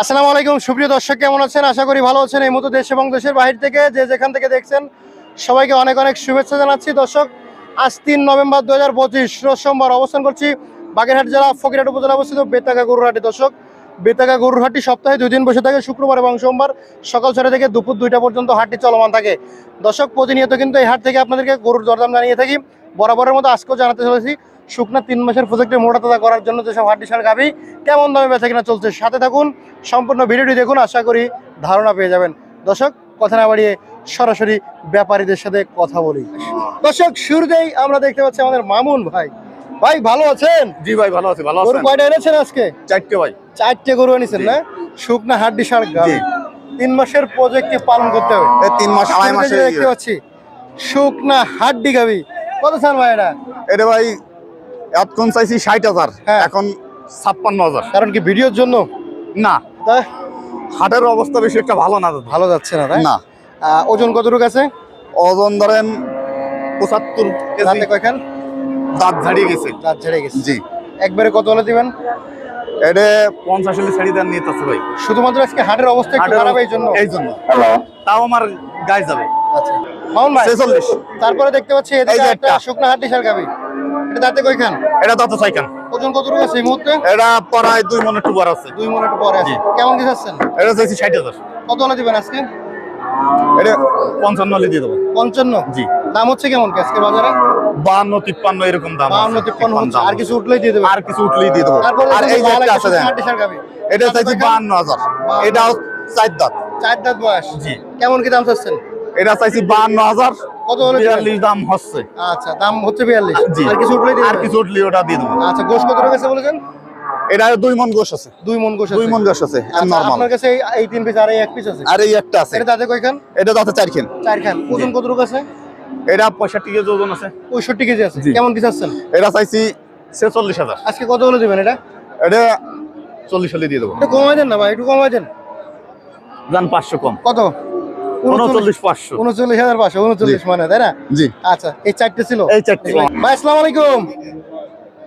আসসালামু আলাইকুম, সুপ্রিয় দর্শক, কেমন আছেন? আশা করি ভালো আছেন। এই মতো দেশ এবং দেশের বাহির থেকে যে যেখান থেকে দেখছেন, সবাইকে অনেক অনেক শুভেচ্ছা জানাচ্ছি। দর্শক, আজ তিন নভেম্বর দু হাজার পঁচিশ সোমবার অবস্থান করছি বাগেরহাট জেলা ফকিরহাট উপজেলা অবস্থিত বেতাগা গরুরহাটি। দর্শক, বেতাগা গরুরহাটি সপ্তাহে দুই দিন বসে থাকে, শুক্রবার এবং সোমবার সকাল ছটা থেকে দুপুর দুইটা পর্যন্ত হাটটি চলমান থাকে। দর্শক, প্রতিনিয়ত কিন্তু এই হাট থেকে আপনাদেরকে গরুর দরদাম জানিয়ে থাকি। বরাবরের মতো আজকেও জানাতে চলেছি। শুকনা তিন মাসের প্রজেক্টে মোটা তাজা করার জন্য যেসব হাড্ডি সার গাভি কেমন দামে বেচা কিনা চলছে সাথে থাকুন। সম্পূর্ণ ভিডিওটি দেখুন আশা করি ধারণা পেয়ে যাবেন। দর্শক কথা না বাড়িয়ে সরাসরি ব্যাপারীদের সাথে কথা বলি। দর্শক শুরুতেই আমরা দেখতে পাচ্ছি আমাদের মামুন ভাই। ভাই ভালো আছেন? জি ভাই ভালো আছি ভালো গরু কয়টা এনেছেন আজকে? চারটে ভাই। চারটে গরু এনেছেন না? শুকনা হাড্ডি সার গাভি। তিন মাসের প্রজেক্টে পালন করতে হবে? তিন মাস আড়াই মাসে দেখতে পাচ্ছি। শুকনা হাড্ডি গাভি। কত চান ভাই এটা? এটা ভাই এতক্ষণ চাইছি ষাট হাজার হ্যাঁ। এখন ছাপ্পান্ন হাজার। কারণ কি ভিডিওর জন্য? না। তা? হাটের অবস্থা বেশি একটা ভালো না ভালো যাচ্ছে না তাই? না। ওজন কতটুকু আছে? ওজন ধরেন পঁচাত্তর কয়খান? দাঁত ঝাড়িয়ে গেছে। রাত ছেড়ে গেছে। জি। একবারে কত হলে দিবেন? এটা পঞ্চাশ হলে ছেড়ে দেন নিয়ে ভাই। শুধুমাত্র আজকে হাটের অবস্থা একটু খারাপ এই জন্য? এই জন্য। তাও আমার গায়ে যাবে। আচ্ছা। মামুন ভাই ছেচল্লিশ। তারপরে দেখতে পাচ্ছি এই এদিকে যে একটা একটা। শুকনা হাড্ডি সার গাবি এটা দাঁতে কয়খান? এটা দাঁত চাইকান ওজন কতটুকু আছে এই মুহূর্তে? এটা পড়ায় দুই মনে টুবার আছে। দুই মিনিট পরে আছে। কেমন কি চাচ্ছেন? এটা চাইছি ষাট হাজার। কত হলে দিবেন আজকে? এটা পঞ্চান্ন হলে দিয়ে দেবো। পঞ্চান্ন? জি। দাম হচ্ছে কেমন কি আজকে বাজারে? তিপ্পান্ন এরকম দাম আছে। বাউন্ন তিপ্পান্ন আর কিছু উঠলেই দিয়ে দেবে আর কিছু উঠলেই দিয়ে দেবো। আর এই যে একটা আছে এটা চাইছি বান্ন হাজার। এটাও চার দাঁত। চার দাঁত বয়স। জি। কেমন কি দাম চাচ্ছেন? এটা চাইছি বান্ন হাজার। কত হলে বিয়াল্লিশ দাম হচ্ছে। আচ্ছা দাম হচ্ছে বিয়াল্লিশ। আর কিছু আর কিছু উঠলে ওটা দিয়ে দেবো। আচ্ছা গোশ কত গেছে বলেছেন? এটা দুই মন গোশ আছে। দুই মন গোশ দুই মন গোশ আছে আচ্ছা, আপনার কাছে এই- তিন পিস আর এই এক পিস আছে? আর এই একটা আছে। এটা তাতে কয়খান? এটা দাঁতে চার খেন চার খান ওজন কতটুকু আছে? এটা পঁয়ষট্টি কেজি ওজন আছে। পঁয়ষট্টি কেজি আছে। কেমন কি চাচ্ছেন এটা চাইছি ছেচল্লিশ হাজার। আজকে কত হলে দেবেন এটা? এটা চল্লিশ হলে দিয়ে দেবো। একটু কমাই দেন না ভাই একটু কমাই দেন। পাঁচশো কম। কত? উনচল্লিশ পাঁচশো। উনচল্লিশ হাজার পাঁচশো উনচল্লিশ মানে তাই না? জি। আচ্ছা এই চারটে ছিল? এই চারটে। ভাই আসসালামু আলাইকুম।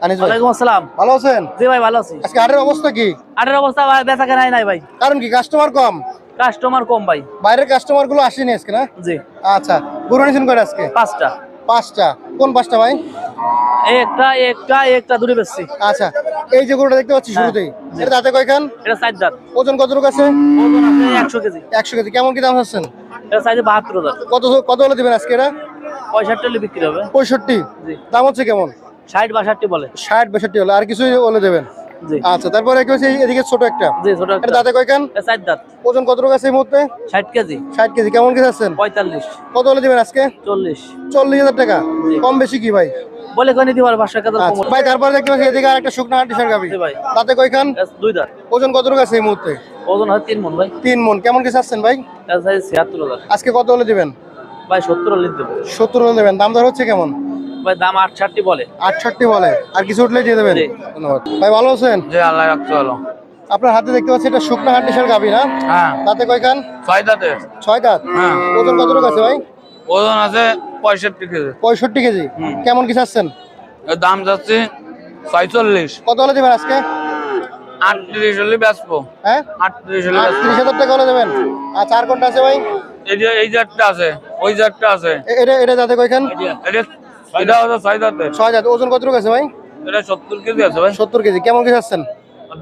আনিস ভাই। ওয়ালাইকুম আসসালাম। ভালো আছেন? জি ভাই ভালো আছি। আজকে হাটের অবস্থা কি? আটের অবস্থা বেচা কেনাই নাই ভাই। কারণ কি কাস্টমার কম? কাস্টমার কম ভাই। বাইরের কাস্টমারগুলো আসেনি আজকে না? জি। আচ্ছা গরু নিয়েছেন কয়টা আজকে? পাঁচটা। পাঁচটা। কোন পাঁচটা ভাই? একটা একটা দূরে আচ্ছা এই যে গরুটা দেখতে পাচ্ছি শুরুতেই এটা দাঁতে কয়খান? এটা সাইজ দাঁত ওজন আছে? ওজন আছে একশো কেজি। একশো কেজি। কেমন কি দাম হচ্ছেন এটা সাইজে বাহাত্তর হাজার। কত কত হলে দিবেন আজকে এটা? পঁয়ষট্টি হলে বিক্রি হবে। পঁয়ষট্টি? দাম হচ্ছে কেমন? ষাট বাষট্টি বলে। ষাট বাষট্টি হলে। আর কিছু হলে দেবেন? জি। আচ্ছা তারপরে এদিকে ছোট একটা। জি ছোট একটা। দাঁতে কয়কান দাঁত। ওজন কতটুকু আছে এই মুহূর্তে? ষাট কেজি। ষাট কেজি। কেমন কি আছেন? পঁয়তাল্লিশ। কত হলে দিবেন আজকে? চল্লিশ। চল্লিশ হাজার টাকা। কম বেশি কি ভাই? বলে কোনে দিবার পাঁচশো টাকা কম আচ্ছা ভাই তারপরে দেখতে পাচ্ছি এদিকে আর একটা শুকনো হাট টিশার গাবি। ভাই। দাঁতে কয়খান এটা দুই দাঁত। ওজন কতটুকু আছে এই মুহূর্তে? ওজন হয় তিন মন ভাই। তিন মন। কেমন কি চাচ্ছেন ভাই? ছিয়াত্তর হাজার। আজকে কত হলে দিবেন? ভাই সত্তর হলে দেবো। সত্তর হলে দেবেন। দাম দর হচ্ছে কেমন? ভাই দাম আটষট্টি বলে। আটষট্টি বলে। আর কিছু উঠলেই দিয়ে দেবেন? জি। ধন্যবাদ। ভাই ভালো আছেন? জি আল্লাহ রাখতে ভালো। আপনার হাতে দেখতে পাচ্ছি এটা শুকনো হাট টিশার গাবি না? হ্যাঁ। দাঁতে কয়খান ছয় দাঁতে ছয় দাঁত। হ্যাঁ। ওজন কতটুকু আছে ভাই? ওজন আছে পঁয়ষট্টি কেজি। পঁয়ষট্টি কেজি? কেমন কি চাচ্ছেন? দাম যাচ্ছে ছয়চল্লিশ। কত হলে দেবেন আজকে? আটত্রিশ হলে বেচবো। হ্যাঁ? আটত্রিশ হলে আটত্রিশ হাজার টাকা হলে দেবেন। আচ্ছা আর কোনটা আছে ভাই? এই যে এই জাতটা আছে ওই জাতটা আছে। এটা এটা দাঁতে কয়খান? এটা এটা হচ্ছে ছয় দাঁতে ছয় দাঁত ওজন কতটুকু আছে ভাই? এটা সত্তর কেজি আছে ভাই। সত্তর কেজি। কেমন কি চাচ্ছেন?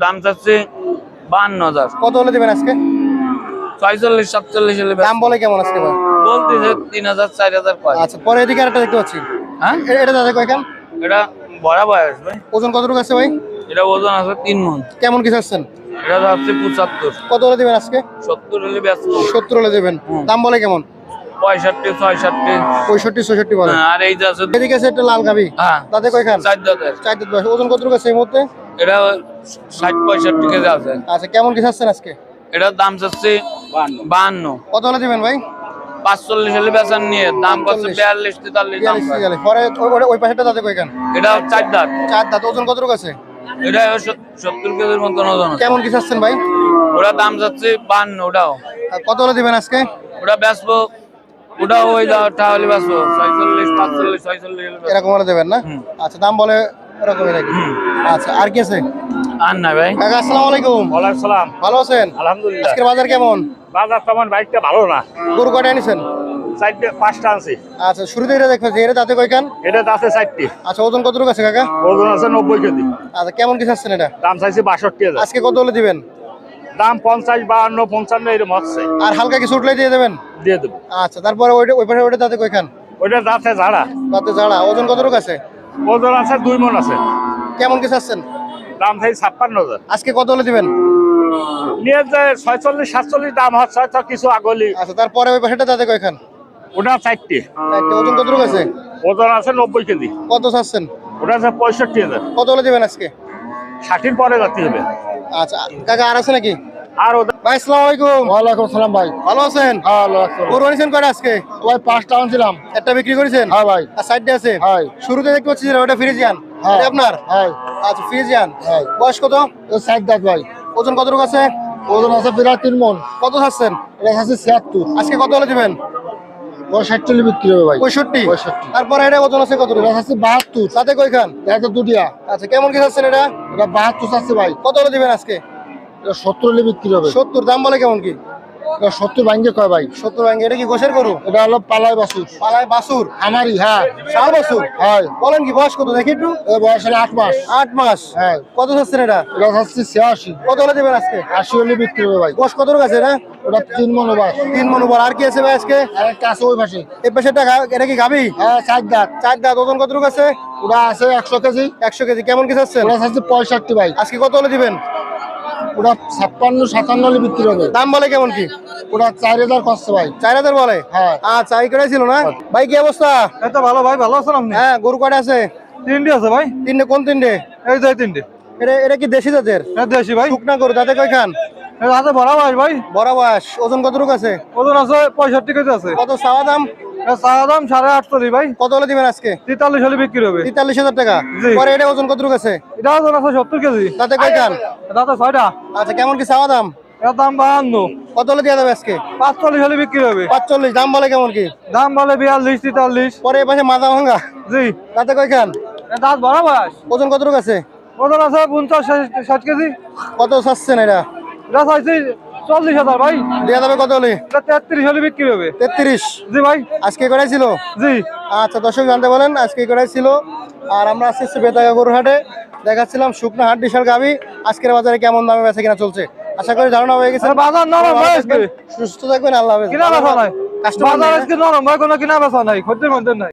দাম চাচ্ছে বান্ন হাজার। কত হলে দেবেন আজকে? ছয়চল্লিশ সাতচল্লিশ হলে দাম বলে কেমন আজকে ভাই? বলতেছে তিন হাজার চার হাজার আচ্ছা পরে এদিকে আরেকটা দেখতে পাচ্ছি। হ্যাঁ? এটা দাঁতে কয়খান এটা বড় বয়স ভাই। ওজন কতটুকু আছে ভাই? এটা ওজন আছে তিন মন। কেমন কি চাচ্ছেন? এটা যাচ্ছে পঁচাত্তর। কত হলে দেবেন আজকে? সত্তর হলে বেচবো সত্তর হলে দেবেন। দাম বলে কেমন? পঁয়ষট্টি ছয়ষট্টি। পঁয়ষট্টি ছষট্টি বলে। হ্যাঁ, আর এই আছে এদিকে আছে একটা লাল গাবি। হ্যাঁ কয়খান চার দাঁতের। চার দাঁত বয়স। ওজন কতটুকু আছে এই মুহূর্তে? এটা ষাট পঁয়ষট্টি কেজি আছে। আচ্ছা কেমন চাচ্ছেন আজকে? এটার দাম চাচ্ছে বাহান্ন। কত হলে দিবেন ভাই? পাঁচচল্লিশ হলে বেচার নিয়ে দাম করছে বিয়াল্লিশ তেতাল্লিশ দাম পরে ওই- পাশেটা দাঁতে কয়খান এটা চার দাঁত। চার দাঁত। ওজন কতটুকু আছে? এটা সত্তর কেজির মতন ওজন কেমন কি চাচ্ছেন ভাই? ওটা দাম যাচ্ছে বান্ন ওটাও। কত হলে দিবেন আজকে? ওটা বেচবো ওটা ওই দাও তাহলে বেচবো। ছয়চল্লিশ পাঁচচল্লিশ ছয়চল্লিশ হলে এরকম হলে দেবেন না? আচ্ছা দাম বলে এরকমই নাকি আচ্ছা আর কি আছে? আর নাই ভাই। কাকা আসসালামু আলাইকুম। ওয়ালাইকুম সালাম। ভালো আছেন? আলহামদুলিল্লাহ। আজকের বাজার কেমন? বাজার বাইকটা ভালো না। গরু কয়টা এনেছেন? চারটে পাঁচটা আনছি। আচ্ছা শুরুতে এটা দেখতেছি এটা দাঁতে কয়খান? এটা আছে চারটি। আচ্ছা ওজন কতটুকু আছে কাকা? ওজন আছে নব্বই কেজি। আচ্ছা কেমন কি চাচ্ছেন এটা? দাম চাইছি বাষট্টি হাজার। আজকে কত হলে দিবেন? দাম পঞ্চাশ বাহান্ন পঞ্চান্ন এরকম হচ্ছে। আর হালকা কিছু উঠলে দিয়ে দেবেন? দিয়ে দেবো। আচ্ছা তারপরে ওইটা ওই পাশে ওইটা দাঁতে কয়খান? ওইটা দাঁতে ঝাড়া। দাঁতে ঝাড়া। ওজন কতটুকু আছে? ওজন আছে দুই মন আছে। কেমন কি চাচ্ছেন? দাম চাইছি ছাপ্পান্ন হাজার। আজকে কত হলে দিবেন? নিয়ে ছয়চল্লিশ সাতচল্লিশ দাম হচ্ছে হয়তো কিছু আগলি। আচ্ছা তারপরে ওই পাশেটা দাঁতে কয়খান? ওটা চারটি। চারটে ওজন কতটুকু আছে? ওজন আছে নব্বই কেজি। কত চাচ্ছেন? ওটা আছে পঁয়ষট্টি হাজার। কত হলে দিবেন আজকে? ষাটির পরে হবে। আচ্ছা কাকা আর আছে নাকি? আর ওদের ভাই আসসালামু আলাইকুম। ওয়ালাইকুম সালাম ভাই। ভালো আছেন? হ্যাঁ ভালো গরু আনিছেন কয়টা আজকে? ওই পাঁচটা আনছিলাম। একটা বিক্রি করেছেন? হ্যাঁ ভাই। আর সাইডে আছে? হ্যাঁ শুরুতে দেখতে পাচ্ছি ওটা ফ্রিজিয়ান হ্যাঁ। আপনার? হ্যাঁ। আচ্ছা ফ্রিজিয়ান। হ্যাঁ। বয়স কত? তো সাইড দাঁত ভাই। ওজন কতটুকু আছে? ওজন আছে প্রায় তিন মন। কত চাচ্ছেন? এটা আছে ছিয়াত্তর। আজকে কত হলে দিবেন? বিক্রি হবে ভাই। পঁয়ষট্টি। পঁয়ষট্টি। তারপরে এটা ওজন আছে এটা আছে বাহাত্তর। সাথে এটা দুটিয়া। আচ্ছা কেমন কি চাচ্ছেন এটা? এটা বাহাত্তর আছে ভাই। কত হলে দিবেন আজকে? এটা সত্তর হলে বিক্রি হবে। সত্তর দাম বলে কেমন কি? সত্তর ভাঙ্গে কয় ভাই? সত্তর ব্যাংকে এটা কি গোসের গরু? এটা হলো পালাই বাসুর পালায় বাসুর আমারই হ্যাঁ। ষাট বছর? হ্যাঁ। বলেন কি বয়স কত? দেখি একটু। বয়স হলো আট মাস। আট মাস। হ্যাঁ। কত চাচ্ছেন এটা? এটা হচ্ছে ছিয়াশি। কত হলে দেবেন আজকে? আশি হলে বিক্রি হবে ভাই। বয়স কত আছে এটা? ওটা তিন মন তিন মন আর কি আছে ভাই আজকে? আর একটা আছে ওই পাশে। এই পাশেটা গা- এটা কি গাবি হ্যাঁ চার দাঁত। চার দাঁত। ওজন কতটুকু আছে? ওটা আছে একশো কেজি। একশো কেজি। কেমন কি চাচ্ছেন ওটা পঁয়ষট্টি ভাই। আজকে কত হলে দিবেন? ওটা ছাপ্পান্ন সাতান্ন হলে বিক্রি হবে। দাম বলে কেমন কি? ওটা চার হাজার খরচা ভাই। চার হাজার বলে? হ্যাঁ। আচ্ছা এই কটাই ছিল না? ভাই কি অবস্থা? এই তো ভালো ভাই ভালো আছেন আপনি? হ্যাঁ গরু কয়টা আছে? তিনটে আছে ভাই। তিনটে কোন তিনটে? এই যে তিনটে। এটা এটা কি দেশি জাতের? দেশি ভাই। শুকনা গরু তাতে কয় খান? হাতে ভরা ভাই ভাই। বড় বয়স। ওজন কতটুকু আছে? ওজন আছে পঁয়ষট্টি কেজি আছে। কত চাওয়া দাম? দাম সাড়ে আটশো দি ভাই। কত হলে দিবেন আজকে? তেতাল্লিশ হলে বিক্রি হবে। তেতাল্লিশ হাজার টাকা। পরে এটা ওজন কতটুকু আছে? এটা ওজন আছে সত্তর কেজি। তাতে কয় খান দাদা ছয়টা। আচ্ছা কেমন কি চাওয়া দাম? এর দাম বাহান্ন। কত হলে দেওয়া যাবে আজকে? পাঁচচল্লিশ হলে বিক্রি হবে। পাঁচচল্লিশ দাম বলে কেমন কি? দাম বলে বিয়াল্লিশ তেতাল্লিশ। পরে এ পাশে মাজা ভাঙ্গা জি। তাতে কয় খান দাঁত বয়স। ওজন কতটুকু আছে? ওজন আছে পঞ্চাশ ষাট কেজি। কত চাচ্ছেন এটা? এটা চাইছি চল্লিশ হাজার ভাই। দেওয়া যাবে কত হলে? তেত্রিশ হলে বিক্রি হবে। তেত্রিশ? জি ভাই। আজকে কটাই ছিল? জি। আচ্ছা দর্শক জানতে বলেন আজকে কটাই ছিল। আর আমরা আসছি বেতাগা গরুর হাটে দেখাচ্ছিলাম শুকনো হাট বিশাল গাবি আজকের বাজারে কেমন দামে বেচা কিনা চলছে? আশা করি ধারণা হয়ে গেছে। বাজার নরম সুস্থ থাকবেন আল্লাহ হাফেজ। কিনা বেচা নাই। কাস্টমার বাজার আজকে নরম ভাই কোনো কিনা বেচা নাই। খদ্দের মধ্যে নাই।